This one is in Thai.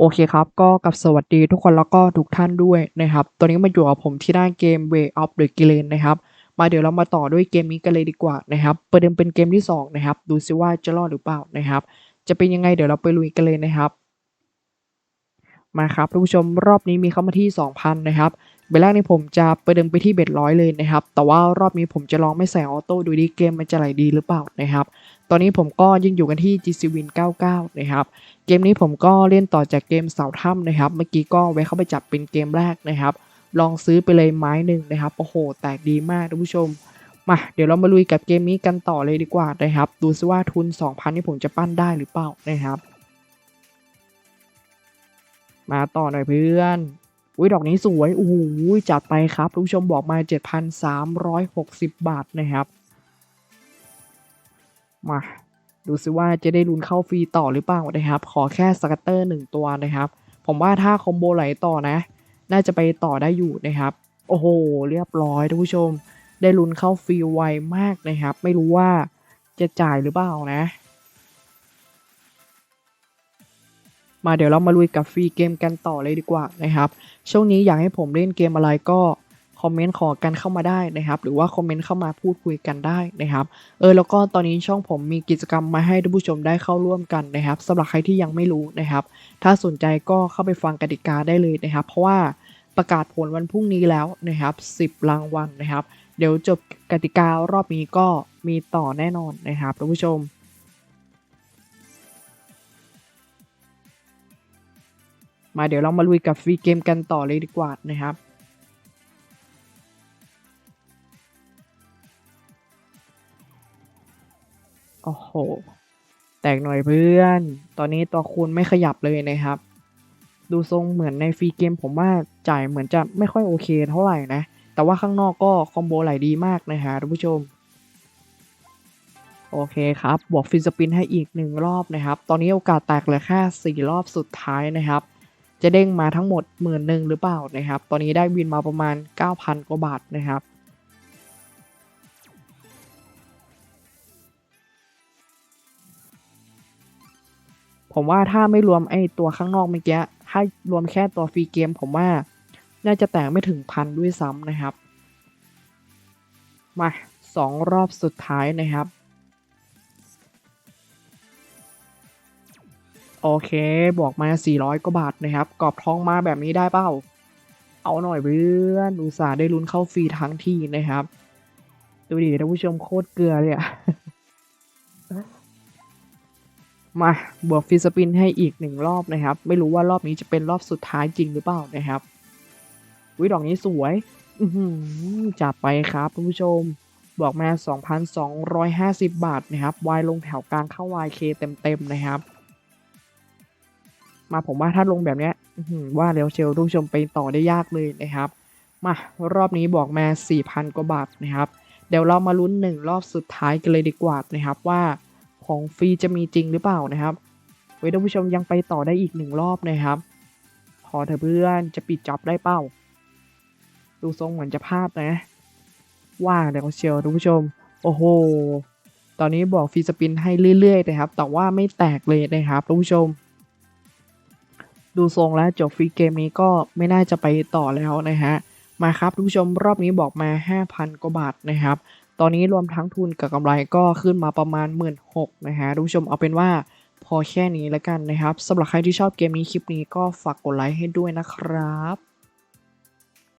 โอเคครับ ก็กับสวัสดีทุกคนแล้วก็ทุกท่านด้วยนะครับ ตอนนี้มาอยู่กับผมที่หน้าเกม Way of the g i l e n นะครับ มาเดี๋ยวเรามาต่อด้วยเกมนี้กันเลยดีกว่านะครับ ประเด็นเป็นเกมที่ 2 นะครับ ดูซิว่าจะรอดหรือเปล่านะครับ จะเป็นยังไงเดี๋ยวเราไปลุยกันเลยนะครับ มาครับทุกผู้ชมรอบนี้มีเข้ามาที่ 2,000 นะครับ เบลแรกนี้ผมจะไปเดิมไปที่เบ็ดร้อยเลยนะครับ แต่ว่ารอบนี้ผมจะลองไม่ใส่ออโต้ดูดิเกมมันจะไหลดีหรือเปล่านะครับ ตอนนี้ผมก็ยังอยู่กันที่ GC Win 99 นะครับ เกมนี้ผมก็เล่นต่อจากเกมเสาถ้ำนะครับ เมื่อกี้ก็ไว้เข้าไปจับเป็นเกมแรกนะครับ ลองซื้อไปเลยไม้หนึ่งนะครับ โอ้โห แตกดีมากท่านผู้ชม มา เดี๋ยวเรามาลุยกับเกมนี้กันต่อเลยดีกว่านะครับ ดูซิว่าทุน 2,000ที่ผมจะปั้นได้หรือเปล่านะครับ มาต่อหน่อยเพื่อน อุ้ยดอกนี้สวยโอ้โหจัดไปครับท่านผู้ชมบอกมา 7,360 บาทนะครับ มาดูซิว่าจะได้ลุ้นเข้าฟรีต่อหรือเปล่านะครับ ขอแค่สกัตเตอร์หนึ่งตัวนะครับ ผมว่าถ้าคอมโบไหลต่อนะ น่าจะไปต่อได้อยู่นะครับ โอ้โห เรียบร้อยท่านผู้ชม ได้ลุ้นเข้าฟรีไวมากนะครับ ไม่รู้ว่าจะจ่ายหรือเปล่านะ มาเดี๋ยวเรามาลุยกับฟรีเกมกันต่อเลยดีกว่านะครับ ช่วงนี้อยากให้ผมเล่นเกมอะไรก็คอมเมนต์ขอกันเข้ามาได้นะครับ หรือว่าคอมเมนต์เข้ามาพูดคุยกันได้นะครับ เออแล้วก็ตอนนี้ช่องผมมีกิจกรรมมาให้ท่านผู้ชมได้เข้าร่วมกันนะครับสำหรับใครที่ยังไม่รู้นะครับ ถ้าสนใจก็เข้าไปฟังกติกาได้เลยนะครับ เพราะว่าประกาศผลวันพรุ่งนี้แล้วนะครับ 10 รางวัลนะครับ เดี๋ยวจบกติการอบนี้ก็มีต่อแน่นอนนะครับท่านผู้ชม มาเดี๋ยวเรามาลุยกับฟรีเกมกันต่อเลยดีกว่านะครับโอ้โห แตกหน่อยเพื่อน ตอนนี้ตัวคูณไม่ขยับเลยนะครับ ดูทรงเหมือนในฟรีเกมผมว่าจ่ายเหมือนจะไม่ค่อยโอเคเท่าไหร่นะ แต่ว่าข้างนอกก็คอมโบไหลดีมากนะฮะท่านผู้ชม โอเคครับ บวกฟินสปินให้อีกหนึ่งรอบนะครับ ตอนนี้โอกาสแตกเหลือแค่สี่รอบสุดท้ายนะครับ จะเด้งมาทั้งหมดหมื่นหนึ่งหรือเปล่านะครับ ตอนนี้ได้วินมาประมาณ 9,000 กว่าบาทนะครับผมว่าถ้าไม่รวมไอ้ตัวข้างนอกเมื่อกี้ถ้ารวมแค่ตัวฟรีเกม ผมว่า น่าจะแตกไม่ถึงพันด้วยซ้ำนะครับ มาสองรอบสุดท้ายนะครับ โอเค บวกมา 400 กว่าบาทนะครับ กรอบทองมาแบบนี้ได้เปล่าเอาหน่อยเพื่อนอุตส่าห์ได้ลุ้นเข้าฟรีทั้งทีนะครับ ดูดิท่านผู้ชมโคตรเกลือเลยอะมา บวกฟีสปินให้อีกหนึ่งรอบนะครับ ไม่รู้ว่ารอบนี้จะเป็นรอบสุดท้ายจริงหรือเปล่านะครับวิดอกนี้สวยจับไปครับท่านผู้ชม บอกมา 2,250 บาทนะครับ วายลงแถวกลางเข้า YK เต็มๆนะครับ มาผมว่าถ้าลงแบบนี้ว่าแล้วเชลทุกผู้ชมไปต่อได้ยากเลยนะครับ มารอบนี้บอกมา 4,000 กว่าบาทนะครับ เดี๋ยวเรามาลุ้นหนึ่งรอบสุดท้ายกันเลยดีกว่านะครับว่าของฟรีจะมีจริงหรือเปล่านะครับไว้ท่านผู้ชมยังไปต่อได้อีกหนึ่งรอบนะครับ พอเธอะเพื่อนจะปิดจ็อบได้เป้า ดูทรงเหมือนจะพลาดนะ ว่าแล้วเชียวท่านผู้ชม โอ้โห ตอนนี้บอกฟรีสปินให้เรื่อยๆนะครับ แต่ว่าไม่แตกเลยนะครับท่านผู้ชม ดูทรงแล้วจบฟรีเกมนี้ก็ไม่น่าจะไปต่อแล้วนะฮะ มาครับทุกผู้ชมรอบนี้บอกมา 5,000 กว่าบาทนะครับ ตอนนี้รวมทั้งทุนกับกำไรก็ขึ้นมาประมาณ 1 6ื่นนะฮะทุกผู้ชมเอาเป็นว่าพอแค่นี้แล้วกันนะครับสำหรับใครที่ชอบเกมนี้คลิปนี้ก็ฝากกดไลค์ให้ด้วยนะครับ